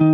Вітаю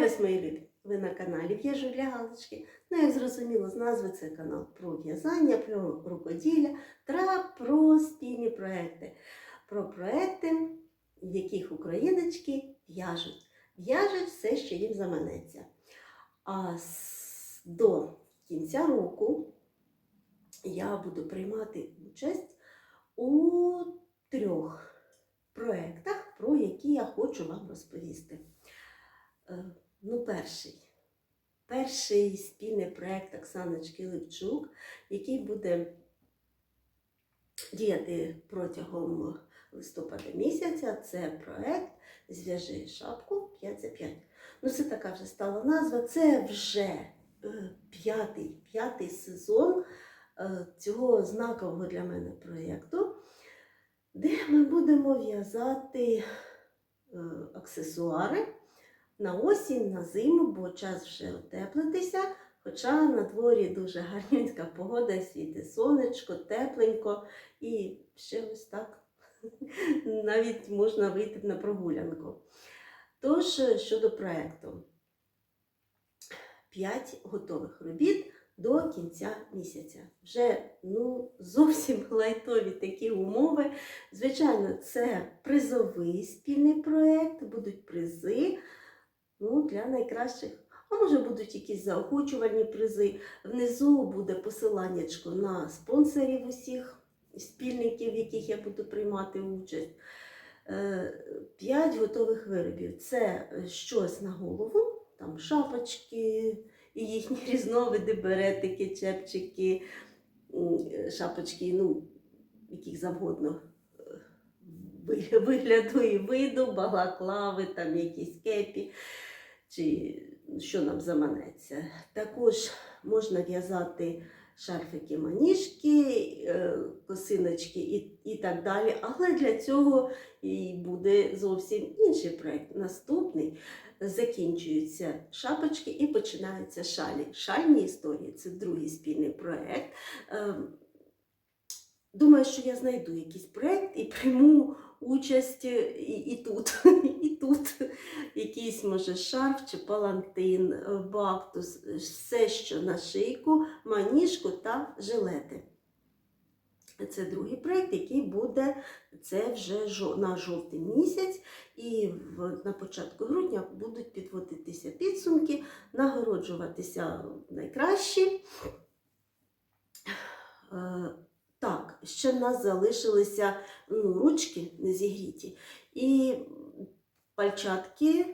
вас, мої любі! Ви на каналі В'яжу для Галочки. Ну, як зрозуміло, з назви це канал про в'язання, про рукоділля та про спільні проекти. Про проекти, в яких україночки в'яжуть. В'яжуть все, що їм заманеться. А до кінця року я буду приймати участь у трьох проектах, про які я хочу вам розповісти. Е, Ну, перший. Перший спільний проєкт Оксаночки Левчук, який буде діяти протягом листопада місяця. Це проєкт Зв'яжи шапку 5 за 5. Ну, це така вже стала назва. Це вже п'ятий, п'ятий сезон е, цього знакового для мене проєкту, де ми будемо в'язати е, аксесуари на осінь, на зиму, бо час вже утеплитися. Хоча на дворі дуже гарненька погода, світить сонечко, тепленько і ще ось так навіть можна вийти на прогулянку. Тож, е, щодо проєкту, 5 готових робіт до кінця місяця. Вже ну, зовсім лайтові такі умови. Звичайно, це призовий спільний проєкт, будуть призи ну, для найкращих. А може будуть якісь заохочувальні призи. Внизу буде посиланнячко на спонсорів усіх спільників, в яких я буду приймати участь. Е, П'ять готових виробів. Це щось на голову, там шапочки і їхні різновиди, беретики, чепчики, шапочки, ну, яких завгодно е, вигляду і виду, балаклави, там якісь кепі, чи що нам заманеться. Також можна в'язати шарфики, маніжки, е, косиночки і, і так далі. Але для цього і буде зовсім інший проєкт. Наступний закінчуються шапочки і починаються шалі. Шальні історії це другий спільний проєкт. Думаю, що я знайду якийсь проєкт і прийму участь і, і тут, і тут. Якийсь, може, шарф чи палантин, е, бактус, е, все, що на шийку, маніжку та жилети. Це другий проєкт, який буде це вже на жовтий місяць, і на початку грудня будуть підводитися підсумки, нагороджуватися найкращі. Ще в нас залишилися ну, ручки не зігріті. І пальчатки,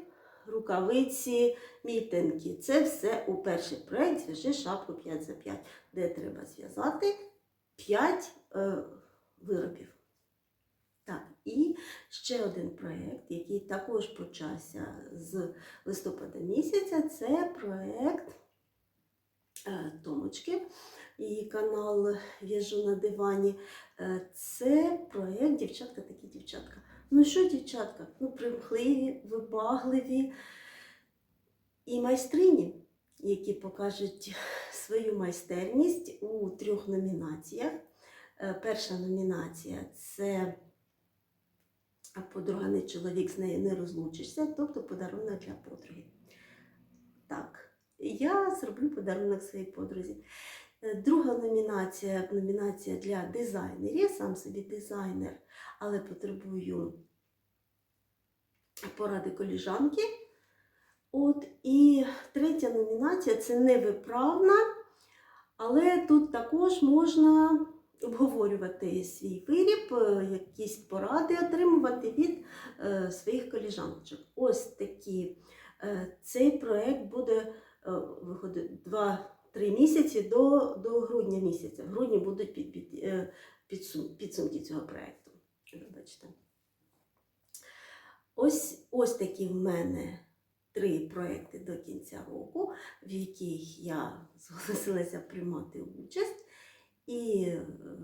рукавиці, мітинки. Це все у перший проєкт зв'яжи шапку 5 за 5, де треба зв'язати 5 е, виробів. Так, і ще один проєкт, який також почався з листопада місяця, це проєкт е, Томочки. Її канал В'яжу на дивані. Е, Це проєкт Дівчатка такі дівчатка. Ну що, дівчатка? Ну, примхливі, вибагливі і майстрині, які покажуть свою майстерність у трьох номінаціях. Е, Перша номінація це а подруга не чоловік, з нею не розлучишся, тобто подарунок для подруги. Так, я зроблю подарунок своїй подрузі. Е, Друга номінація номінація для дизайнерів. Я сам собі дизайнер, але потребую поради коліжанки. От, і третя номінація це невиправна, але тут також можна обговорювати свій виріб, е, якісь поради отримувати від е, своїх коліжаночок. Ось такі. Цей проєкт буде виходить 2-3 місяці до, до грудня місяця. В грудні будуть під, під, під, підсум- підсумки цього проєкту. Ось, ось такі в мене три проекти до кінця року, в яких я зголосилася приймати участь. І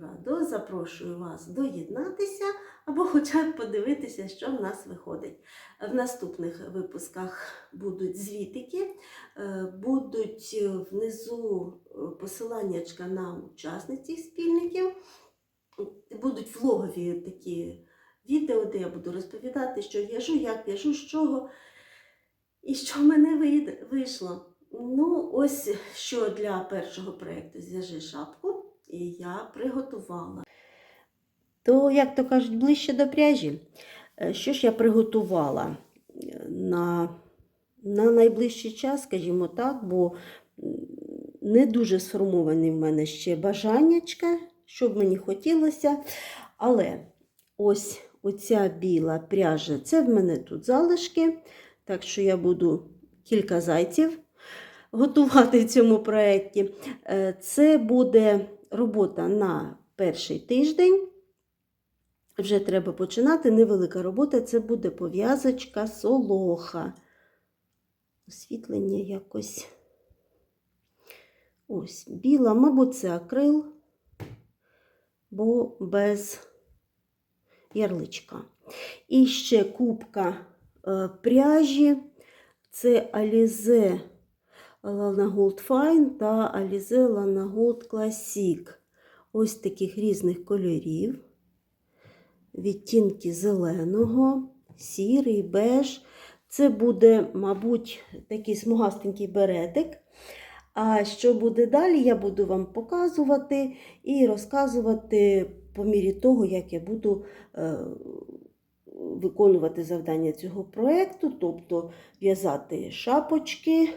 радо запрошую вас доєднатися або хоча б подивитися, що в нас виходить. В наступних випусках будуть звітики, е, будуть е, внизу е, посиланнячка на учасниць спільників, будуть влогові такі відео, де я буду розповідати, що в'яжу, як в'яжу, з чого і що в мене вийшло. Ну, ось що для першого проєкту зв'яжи шапку, і я приготувала. То, як то кажуть, ближче до пряжі. Е, Що ж я приготувала на, на найближчий час, скажімо так, бо не дуже сформовані в мене ще бажаннячка, що б мені хотілося. Але ось оця біла пряжа, це в мене тут залишки. Так що я буду кілька зайців готувати в цьому проєкті. Е, Це буде робота на перший тиждень. Вже треба починати. Невелика робота, це буде пов'язочка солоха. Освітлення якось. Ось, біла, мабуть, це акрил, бо без ярличка. І ще кубка е, пряжі. Це Alize Lana Gold Fine та Alize Lana Gold Classic. Ось таких різних кольорів. Відтінки зеленого, сірий, беж. Це буде, мабуть, такий смугастенький беретик. А що буде далі, я буду вам показувати і розказувати по мірі того, як я буду е, виконувати завдання цього проєкту, тобто в'язати шапочки,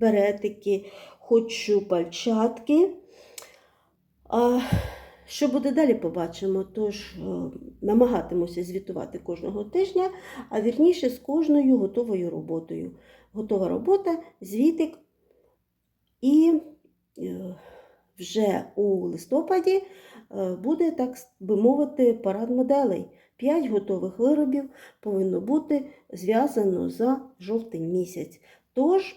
беретики, хочу пальчатки. А що буде далі, побачимо. Тож е, намагатимуся звітувати кожного тижня, а вірніше з кожною готовою роботою. Готова робота, звітик. І е, вже у листопаді е, буде, так би мовити, парад моделей. 5 готових виробів повинно бути зв'язано за жовтень місяць. Тож,